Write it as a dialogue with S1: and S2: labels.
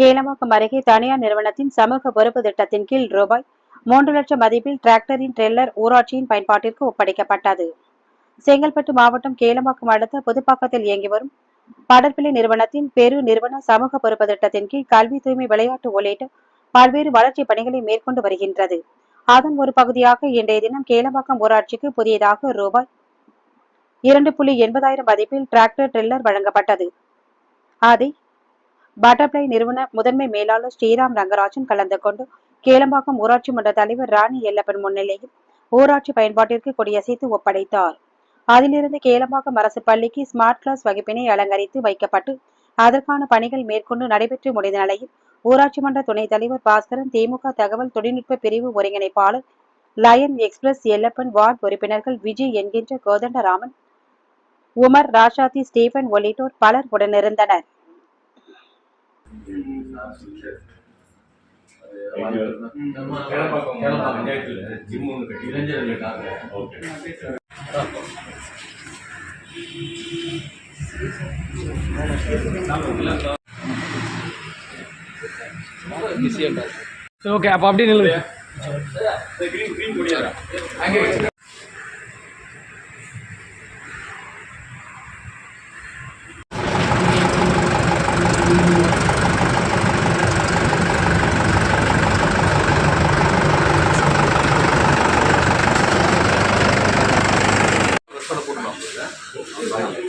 S1: கேளம்பாக்கம் அருகே தனியார் நிறுவனத்தின் சமூக பொறுப்பு திட்டத்தின் கீழ் ரூபாய் மூன்று லட்சம் மதிப்பில் டிராக்டரின் ட்ரெல்லர் ஊராட்சியின் பயன்பாட்டிற்கு ஒப்படைக்கப்பட்டது. செங்கல்பட்டு மாவட்டம் கேளம்பாக்கம் அடுத்த புதுப்பாக்கத்தில் இயங்கி வரும் படற்பிள்ளை நிறுவனத்தின் பெரு நிறுவன சமூக பொறுப்பு திட்டத்தின் கீழ் கல்வி தூய்மை விளையாட்டு உள்ளிட்ட பல்வேறு வளர்ச்சிப் பணிகளை மேற்கொண்டு வருகின்றது. அதன் ஒரு பகுதியாக இன்றைய தினம் கேளம்பாக்கம் ஊராட்சிக்கு புதியதாக ரூபாய் இரண்டு புள்ளி எண்பதாயிரம் மதிப்பில் டிராக்டர் ட்ரில்லர் வழங்கப்பட்டது. அதை பட்டர்ஃப்ளை நிறுவன முதன்மை மேலாளர் ஸ்ரீராம் ரங்கராஜன் கலந்து கொண்டு கேளம்பாக்கம் ஊராட்சி மன்ற தலைவர் ராணி எல்லப்பன் முன்னிலையில் ஊராட்சி பயன்பாட்டிற்கு கொடியசைத்து ஒப்படைத்தார். அதிலிருந்து கேளம்பாக்கம் அரசு பள்ளிக்கு ஸ்மார்ட் கிளாஸ் வகுப்பினை அலங்கரித்து வைக்கப்பட்டு அதற்கான பணிகள் மேற்கொண்டு நடைபெற்று முடிந்த நிலையில் ஊராட்சி மன்ற துணைத் தலைவர் பாஸ்கரன் திமுக தகவல் தொழில்நுட்ப பிரிவு ஒருங்கிணைப்பாளர் லயன் எக்ஸ்பிரஸ் எல்லப்பன் வார்டு உறுப்பினர்கள் விஜய் என்கின்ற கோதண்டராமன் உமர் ராஷாதி ஸ்டீபன் உள்ளிட்டோர் பலர் உடனிருந்தனர்.
S2: பஞ்சாயத்துல ஜிம் ஒன்று கட்டி இளைஞர்களுக்காக ஓகே
S3: ஓகே அப்போ அப்படியே நில்லுங்க.
S2: கிரீன் கிரீன் கொடியாரா அங்கே Gracias.